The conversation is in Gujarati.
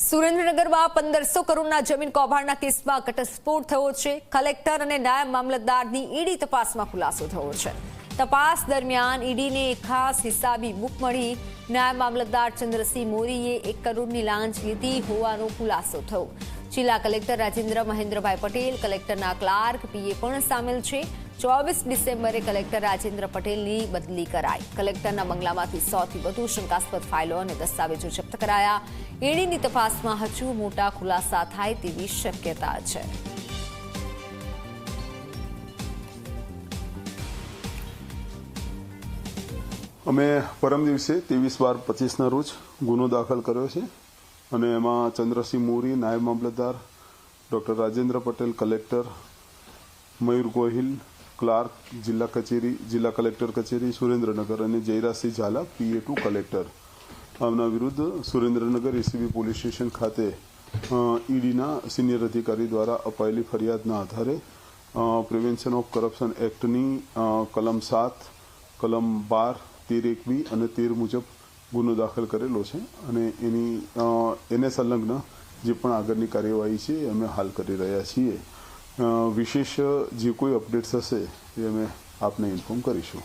સુરેન્દ્રનગરમાં પંદરસો કરોડના જમીન કૌભાંડના કેસમાં ઘટસ્ફોટ થયો છે. કલેક્ટર અને નાયબ મામલતદારની ઈડી તપાસમાં ખુલાસો થયો છે. તપાસ દરમિયાન ઈડીને ખાસ હિસાબી બુક મળી. નાયબ મામલતદાર ચંદ્રસિંહ મોરીએ એક કરોડની લાંચ લીધી હોવાનો ખુલાસો થયો. જિલ્લા કલેક્ટર રાજેન્દ્ર મહેન્દ્રભાઈ પટેલ, કલેક્ટરના ક્લાર્ક પીએ પણ સામેલ છે. ચોવીસ ડિસેમ્બરે કલેક્ટર રાજેન્દ્ર પટેલની બદલી કરાઈ. કલેક્ટરના બંગલામાંથી સોથી વધુ શંકાસ્પદ ફાઇલો અને દસ્તાવેજો જપ્ત કરાયા. ઈડીની તપાસમાં હજુ મોટા ખુલાસા થાય તેવી શક્યતા છે. અમે પરમ દિવસે ત્રેવીસ બાર પચીસના રોજ ગુનો દાખલ કર્યો છે અને એમાં ચંદ્રસિંહ મોરી, નાયબ મામલતદાર, doctor Rajendra Patel, collector Mayur Gohil clerk, જિલ્લા કચેરી, જિલ્લા કલેક્ટર કચેરી, સુરેન્દ્રનગર અને Jayrajsinh Zala, PA to collector. આમના વિરુદ્ધ સુરેન્દ્રનગર એસીબી પોલીસ સ્ટેશન ખાતે ઈડીના સિનિયર અધિકારી દ્વારા અપાયેલી ફરિયાદના આધારે પ્રિવેન્શન ઓફ કરપ્શન એક્ટની કલમ સાત, કલમ બાર, તેર એક બી અને તેર મુજબ ગુનો દાખલ કરેલો છે અને એની એને સંલગ્ન જે પણ આગળની કાર્યવાહી છે અમે હાલ કરી રહ્યા છીએ. વિશેષ જે કોઈ અપડેટ્સ હશે એ અમે આપને ઇન્ફોર્મ કરીશું.